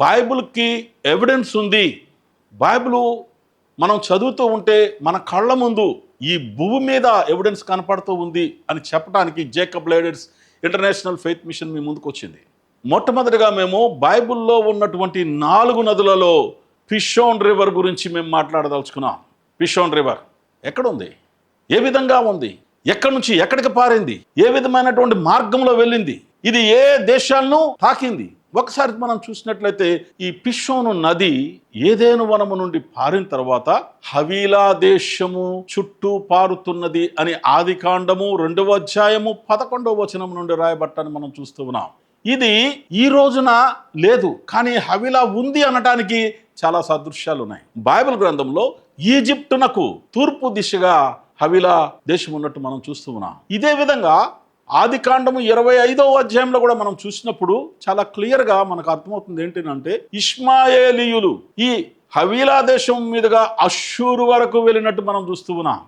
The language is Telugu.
బైబిల్కి ఎవిడెన్స్ ఉంది. బైబిల్ మనం చదువుతూ ఉంటే మన కళ్ళ ముందు ఈ భూమి మీద ఎవిడెన్స్ కనపడుతూ ఉంది అని చెప్పడానికి Jacob Ladders International Faith Mission మీ ముందుకు వచ్చింది మొట్టమొదటిగా మేము బైబిల్లో ఉన్నటువంటి నాలుగు నదులలో పిషోన్ రివర్ గురించి మేము మాట్లాడదలుచుకున్నాం. పిషోన్ రివర్ ఎక్కడుంది? ఏ విధంగా ఉంది? ఎక్కడి నుంచి ఎక్కడికి పారింది? ఏ విధమైనటువంటి మార్గంలో వెళ్ళింది? ఇది ఏ దేశాలను తాకింది? ఒకసారి మనం చూసినట్లయితే ఈ పిషోను నది ఏదేను వనము నుండి పారిన తర్వాత హవీలా దేశము చుట్టూ పారుతున్నది అని ఆది కాండము రెండవ అధ్యాయము పదకొండవ వచనం నుండి రాయబట్టాన్ని మనం చూస్తూ ఉన్నాం. ఇది ఈ రోజున లేదు కానీ హవిలా ఉంది అనటానికి చాలా సదృశ్యాలు ఉన్నాయి. బైబిల్ గ్రంథంలో ఈజిప్టునకు తూర్పు దిశగా హవిలా దేశం ఉన్నట్టు మనం చూస్తూ ఉన్నాం. ఇదే విధంగా ఆది కాండము ఇరవై ఐదవ అధ్యాయంలో కూడా మనం చూసినప్పుడు చాలా క్లియర్గా మనకు అర్థమవుతుంది ఏంటంటే ఇష్మాయేలీయులు ఈ హవీలా దేశం మీదుగా అశ్షూరు వరకు వెళ్ళినట్టు మనం చూస్తూ ఉన్నాం.